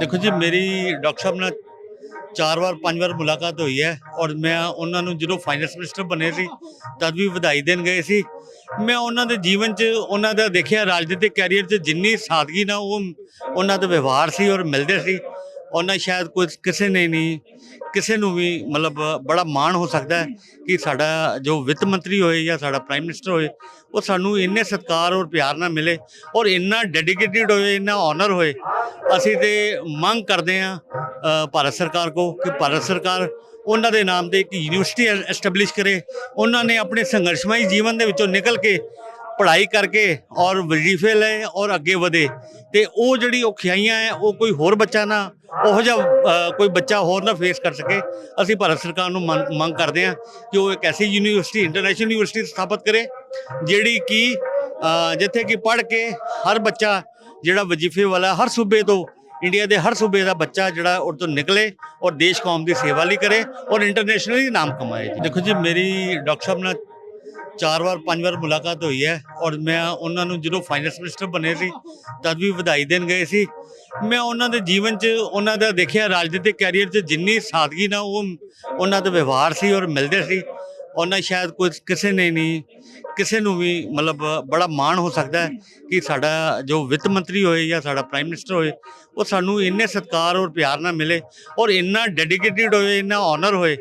ਦੇਖੋ ਜੀ, ਮੇਰੀ ਡਾਕਟਰ ਸਾਹਿਬ ਨਾਲ ਚਾਰ ਵਾਰ, ਪੰਜ ਵਾਰ ਮੁਲਾਕਾਤ ਹੋਈ ਹੈ ਔਰ ਮੈਂ ਉਹਨਾਂ ਨੂੰ ਜਦੋਂ ਫਾਈਨੈਂਸ ਮਿਨਿਸਟਰ ਬਣੇ ਸੀ, ਤਦ ਵੀ ਵਧਾਈ ਦੇਣ ਗਏ ਸੀ। ਮੈਂ ਉਹਨਾਂ ਦੇ ਜੀਵਨ 'ਚ, ਉਹਨਾਂ ਦਾ ਦੇਖਿਆ ਰਾਜਨੀਤਿਕ ਕੈਰੀਅਰ 'ਚ ਜਿੰਨੀ ਸਾਦਗੀ ਨਾਲ ਉਹ, ਉਹਨਾਂ ਦਾ ਵਿਵਹਾਰ ਸੀ ਔਰ ਮਿਲਦੇ ਸੀ। ਉਹਨਾਂ ਸ਼ਾਇਦ ਕੋਈ ਕਿਸੇ ਨੇ ਨਹੀਂ, ਕਿਸੇ ਨੂੰ ਵੀ ਮਤਲਬ ਬੜਾ ਮਾਣ ਹੋ ਸਕਦਾ ਹੈ ਕਿ ਸਾਡਾ ਜੋ ਵਿੱਤ ਮੰਤਰੀ ਹੋਏ ਜਾਂ ਸਾਡਾ ਪ੍ਰਾਈਮ ਮਿਨਿਸਟਰ ਹੋਏ, ਉਹ ਸਾਨੂੰ ਇੰਨੇ ਸਤਿਕਾਰ ਔਰ ਪਿਆਰ ਨਾਲ ਮਿਲੇ ਔਰ ਇੰਨਾ ਡੈਡੀਕੇਟਿਡ ਹੋਏ, ਇੰਨਾ ਆਨਰ ਹੋਏ। ਅਸੀਂ ਤੇ ਮੰਗ ਕਰਦੇ ਹਾਂ ਭਾਰਤ ਸਰਕਾਰ ਕੋ ਕਿ ਭਾਰਤ ਸਰਕਾਰ ਉਹਨਾਂ ਦੇ ਨਾਮ ਤੇ ਇੱਕ ਯੂਨੀਵਰਸਿਟੀ ਐਸਟੈਬਲਿਸ਼ ਕਰੇ। ਉਹਨਾਂ ਨੇ ਆਪਣੇ ਸੰਘਰਸ਼ਮਈ ਜੀਵਨ ਦੇ ਵਿੱਚੋਂ ਨਿਕਲ ਕੇ ਪੜ੍ਹਾਈ ਕਰਕੇ ਔਰ ਵਜ਼ੀਫੇ ਲਏ ਔਰ ਅੱਗੇ ਵਧੇ। ਤੇ ਉਹ ਜਿਹੜੀ ਔਖਿਆਈਆਂ ਹੈ ਉਹ ਕੋਈ ਹੋਰ ਬੱਚਾ ਨਾ, ਉਹ ਜਿਹਾ ਕੋਈ ਬੱਚਾ ਹੋਰ ਨਾ ਫੇਸ ਕਰ ਸਕੇ। ਅਸੀਂ ਭਾਰਤ ਸਰਕਾਰ ਨੂੰ ਮੰਗ ਮੰਗ ਕਰਦੇ ਹਾਂ ਕਿ ਉਹ ਇੱਕ ਐਸੀ ਯੂਨੀਵਰਸਿਟੀ, ਇੰਟਰਨੈਸ਼ਨਲ ਯੂਨੀਵਰਸਿਟੀ ਸਥਾਪਿਤ ਕਰੇ, ਜਿਹੜੀ ਕਿ ਜਿੱਥੇ ਕਿ ਪੜ੍ਹ ਕੇ ਹਰ ਬੱਚਾ ਜਿਹੜਾ ਵਜ਼ੀਫੇ ਵਾਲਾ ਹਰ ਸੂਬੇ ਤੋਂ, ਇੰਡੀਆ ਦੇ ਹਰ ਸੂਬੇ ਦਾ ਬੱਚਾ ਜਿਹੜਾ ਉਹ ਤੋਂ ਨਿਕਲੇ ਔਰ ਦੇਸ਼ ਕੌਮ ਦੀ ਸੇਵਾ ਲਈ ਕਰੇ ਔਰ ਇੰਟਰਨੈਸ਼ਨਲੀ ਨਾਮ ਕਮਾਏ। ਦੇਖੋ ਜੀ, ਮੇਰੀ ਡਾਕਟਰ ਸਾਹਿਬ ਨਾਲ ਚਾਰ ਵਾਰ, ਪੰਜ ਵਾਰ ਮੁਲਾਕਾਤ ਹੋਈ ਹੈ ਔਰ ਮੈਂ ਉਹਨਾਂ ਨੂੰ ਜਦੋਂ ਫਾਈਨੈਂਸ ਮਿਨਿਸਟਰ ਬਣੇ ਸੀ, ਤਦ ਵੀ ਵਧਾਈ ਦੇਣ ਗਏ ਸੀ। ਮੈਂ ਉਹਨਾਂ ਦੇ ਜੀਵਨ 'ਚ, ਉਹਨਾਂ ਦਾ ਦੇਖਿਆ ਰਾਜਨੀਤਿਕ ਕੈਰੀਅਰ 'ਚ ਜਿੰਨੀ ਸਾਦਗੀ ਨਾਲ ਉਹ, ਉਹਨਾਂ ਦਾ ਵਿਵਹਾਰ ਸੀ ਔਰ ਮਿਲਦੇ ਸੀ। ਉਹਨਾਂ ਸ਼ਾਇਦ ਕੋਈ ਕਿਸੇ ਨੇ ਨਹੀਂ, ਕਿਸੇ ਨੂੰ ਵੀ ਮਤਲਬ ਬੜਾ ਮਾਣ ਹੋ ਸਕਦਾ ਹੈ ਕਿ ਸਾਡਾ ਜੋ ਵਿੱਤ ਮੰਤਰੀ ਹੋਏ ਜਾਂ ਸਾਡਾ ਪ੍ਰਾਈਮ ਮਿਨਿਸਟਰ ਹੋਏ, ਉਹ ਸਾਨੂੰ ਇੰਨੇ ਸਤਿਕਾਰ ਔਰ ਪਿਆਰ ਨਾਲ ਮਿਲੇ ਔਰ ਇੰਨਾ ਡੈਡੀਕੇਟਿਡ ਹੋਏ, ਇੰਨਾ ਆਨਰ ਹੋਏ।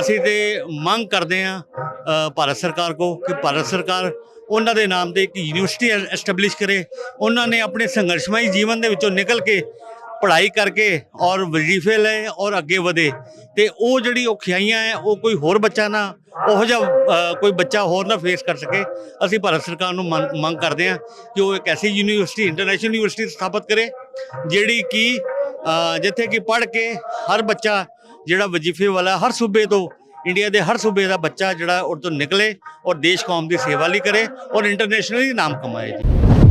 ਅਸੀਂ ਤੇ ਮੰਗ ਕਰਦੇ ਹਾਂ ਭਾਰਤ ਸਰਕਾਰ ਕੋ ਕਿ ਭਾਰਤ ਸਰਕਾਰ ਉਹਨਾਂ ਦੇ ਨਾਮ ਤੇ ਇੱਕ ਯੂਨੀਵਰਸਿਟੀ ਐਸਟੈਬਲਿਸ਼ ਕਰੇ। ਉਹਨਾਂ ਨੇ ਆਪਣੇ ਸੰਘਰਸ਼ਮਈ ਜੀਵਨ ਦੇ ਵਿੱਚੋਂ ਨਿਕਲ ਕੇ ਪੜ੍ਹਾਈ ਕਰਕੇ ਔਰ ਵਜ਼ੀਫੇ ਲਏ ਔਰ ਅੱਗੇ ਵਧੇ। ਤੇ ਉਹ ਜਿਹੜੀ ਔਖਿਆਈਆਂ ਹੈ ਉਹ ਕੋਈ ਹੋਰ ਬੱਚਾ ਨਾ, ਉਹ ਜਿਹਾ ਕੋਈ ਬੱਚਾ ਹੋਰ ਨਾ ਫੇਸ ਕਰ ਸਕੇ। ਅਸੀਂ ਭਾਰਤ ਸਰਕਾਰ ਨੂੰ ਮੰਗ ਮੰਗ ਕਰਦੇ ਹਾਂ ਕਿ ਉਹ ਇੱਕ ਐਸੀ ਯੂਨੀਵਰਸਿਟੀ, ਇੰਟਰਨੈਸ਼ਨਲ ਯੂਨੀਵਰਸਿਟੀ ਸਥਾਪਿਤ ਕਰੇ, ਜਿਹੜੀ ਕਿ ਜਿੱਥੇ ਕਿ ਪੜ੍ਹ ਕੇ ਹਰ ਬੱਚਾ ਜਿਹੜਾ ਵਜ਼ੀਫੇ ਵਾਲਾ ਹਰ ਸੂਬੇ ਤੋਂ, ਇੰਡੀਆ ਦੇ ਹਰ ਸੂਬੇ ਦਾ ਬੱਚਾ ਜਿਹੜਾ ਉਹ ਤੋਂ ਨਿਕਲੇ ਔਰ ਦੇਸ਼ ਕੌਮ ਦੀ ਸੇਵਾ ਲਈ ਕਰੇ ਔਰ ਇੰਟਰਨੈਸ਼ਨਲੀ ਨਾਮ ਕਮਾਏ। ਜੀ